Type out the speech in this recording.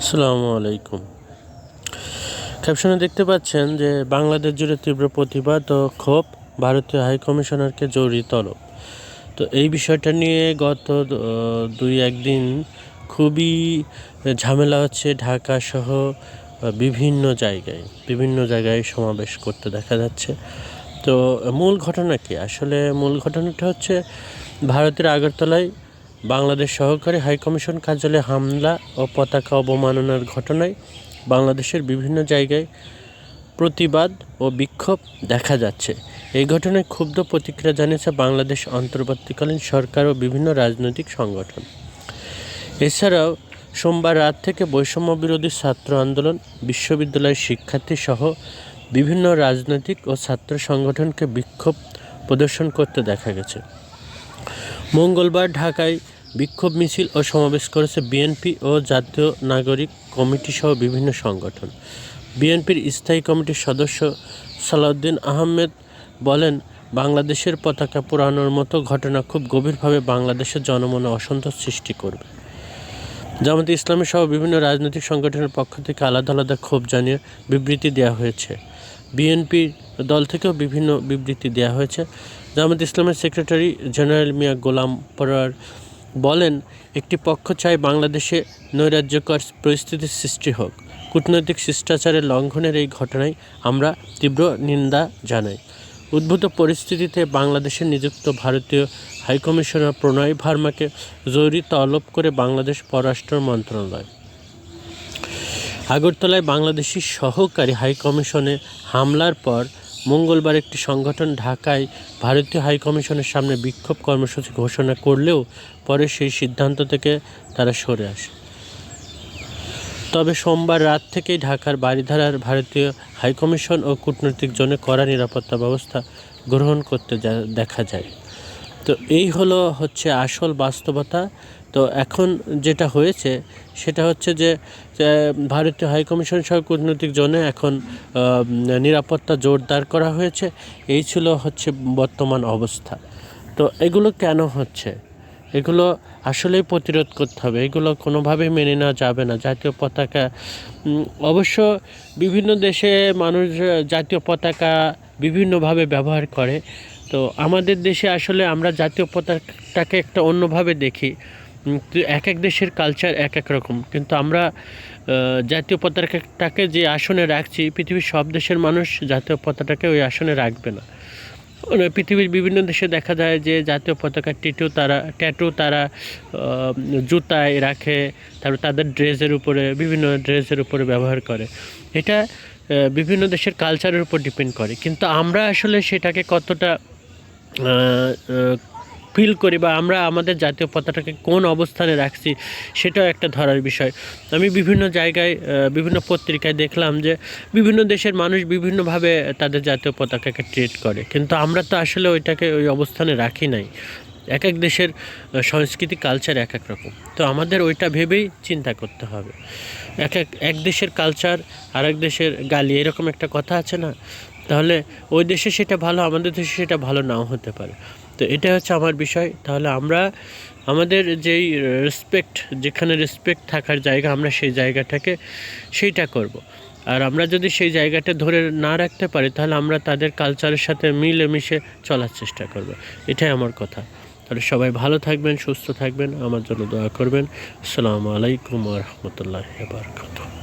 আসসালামু আলাইকুম। ক্যাপশনে দেখতে পাচ্ছেন যে বাংলাদেশ জুড়ে তীব্র প্রতিবাদ ও ক্ষোভ ভারতীয় হাই কমিশনারকে জরুরি তলব। তো এই বিষয়টা নিয়ে গত দুই একদিন খুবই ঝামেলা হচ্ছে ঢাকা সহ বিভিন্ন জায়গায় বিভিন্ন জায়গায় সমাবেশ করতে দেখা যাচ্ছে। তো মূল ঘটনা কি? আসলে মূল ঘটনাটা হচ্ছে ভারতের আগরতলায় বাংলাদেশ সহকারী হাইকমিশন কার্যালয়ে হামলা ও পতাকা অবমাননার ঘটনায় বাংলাদেশের বিভিন্ন জায়গায় প্রতিবাদ ও বিক্ষোভ দেখা যাচ্ছে। এই ঘটনায় ক্ষুব্ধ প্রতিক্রিয়া জানিয়েছে বাংলাদেশ অন্তর্বর্তীকালীন সরকার ও বিভিন্ন রাজনৈতিক সংগঠন। এছাড়াও, সোমবার রাত থেকে বৈষম্য বিরোধী ছাত্র আন্দোলন, বিশ্ববিদ্যালয়ের শিক্ষার্থী সহ বিভিন্ন রাজনৈতিক ও ছাত্র সংগঠনকে বিক্ষোভ প্রদর্শন করতে দেখা গেছে। মঙ্গলবার ঢাকায় বিক্ষোভ মিছিল ও সমাবেশ করেছে বিএনপি ও জাতীয় নাগরিক কমিটি সহ বিভিন্ন সংগঠন। বিএনপির স্থায়ী কমিটির সদস্য সালাউদ্দিন আহমেদ বলেন, বাংলাদেশের পতাকা পোড়ানোর মতো ঘটনা খুব গভীরভাবে বাংলাদেশের জনমনে অসন্তোষ সৃষ্টি করবে। জামাতে ইসলামী সহ বিভিন্ন রাজনৈতিক সংগঠনের পক্ষ থেকে আলাদা আলাদা ক্ষোভ জানিয়ে বিবৃতি দেওয়া হয়েছে। বিএনপি দল থেকেও বিভিন্ন বিবৃতি দেওয়া হয়েছে। জামাত ইসলামের সেক্রেটারি জেনারেল মিয়া গোলাম পরার বলেন, একটি পক্ষ চায় বাংলাদেশে নৈরাজ্যকর পরিস্থিতির সৃষ্টি হোক। কূটনৈতিক শিষ্টাচারের লঙ্ঘনের এই ঘটনায় আমরা তীব্র নিন্দা জানাই। উদ্ভূত পরিস্থিতিতে বাংলাদেশে নিযুক্ত ভারতীয় হাইকমিশনার প্রণয় ভার্মাকে জরুরি তলব করে বাংলাদেশ পররাষ্ট্র মন্ত্রণালয়। আগরতলায় বাংলাদেশি সহকারী হাইকমিশনে হামলার পর মঙ্গলবার একটি সংগঠন ঢাকায় ভারতীয় হাইকমিশনের সামনে বিক্ষোভ কর্মসূচি ঘোষণা করলেও পরে সেই সিদ্ধান্ত থেকে তারা সরে আসে। তবে সোমবার রাত থেকেই ঢাকার বাড়িধারার ভারতীয় হাইকমিশন ও কূটনৈতিক জনে কড়া নিরাপত্তা ব্যবস্থা গ্রহণ করতে দেখা যায়। তো এই হলো হচ্ছে আসল বাস্তবতা। তো এখন যেটা হয়েছে, সেটা হচ্ছে যে ভারতীয় হাইকমিশন সহ কূটনৈতিক জোনে এখন নিরাপত্তা জোরদার করা হয়েছে। এই ছিল হচ্ছে বর্তমান অবস্থা। তো এগুলো কেন হচ্ছে? এগুলো আসলেই প্রতিরোধ করতে হবে। এগুলো কোনোভাবেই মেনে নেওয়া যাবে না। জাতীয় পতাকা অবশ্য বিভিন্ন দেশে মানুষ জাতীয় পতাকা বিভিন্নভাবে ব্যবহার করে। তো আমাদের দেশে আসলে আমরা জাতীয় পতাকাটাকে একটা অন্যভাবে দেখি। এক এক দেশের কালচার এক এক রকম। কিন্তু আমরা জাতীয় পতাকাটাকে যে আসনে রাখছি, পৃথিবীর সব দেশের মানুষ জাতীয় পতাকাটাকে ওই আসনে রাখবে না। পৃথিবীর বিভিন্ন দেশে দেখা যায় যে জাতীয় পতাকার টিটু তারা, ট্যাটু তারা জুতায় রাখে, তারপর তাদের ড্রেসের উপরে, বিভিন্ন ড্রেসের উপরে ব্যবহার করে। এটা বিভিন্ন দেশের কালচারের উপর ডিপেন্ড করে। কিন্তু আমরা আসলে সেটাকে কতটা ফিল করি বা আমরা আমাদের জাতীয় পতাকাকে কোন অবস্থানে রাখছি সেটাও একটা ধরার বিষয়। আমি বিভিন্ন জায়গায় বিভিন্ন পত্রিকায় দেখলাম যে বিভিন্ন দেশের মানুষ বিভিন্নভাবে তাদের জাতীয় পতাকাকে ট্রিট করে। কিন্তু আমরা তো আসলে ওইটাকে ওই অবস্থানে রাখি নাই। এক এক দেশের সংস্কৃতি কালচার এক এক রকম। তো আমাদের ওইটা ভেবেই চিন্তা করতে হবে। এক এক এক দেশের কালচার আর এক দেশের গালি, এরকম একটা কথা আছে না? তাহলে ওই দেশে সেটা ভালো, আমাদের দেশে সেটা ভালো নাও হতে পারে। তো এটা হচ্ছে আমার বিষয়। তাহলে আমরা, আমাদের যেই রেসপেক্ট যেখানে রেসপেক্ট থাকার জায়গা, আমরা সেই জায়গাটাকে সেইটা করব। আর আমরা যদি সেই জায়গাটা ধরে না রাখতে পারি, তাহলে আমরা তাদের কালচারের সাথে মিলেমিশে চলার চেষ্টা করব। এটাই আমার কথা। তাহলে সবাই ভালো থাকবেন, সুস্থ থাকবেন। আমার জন্য দোয়া করবেন। আসসালামু আলাইকুম রহমতুল্লাহ বারকাত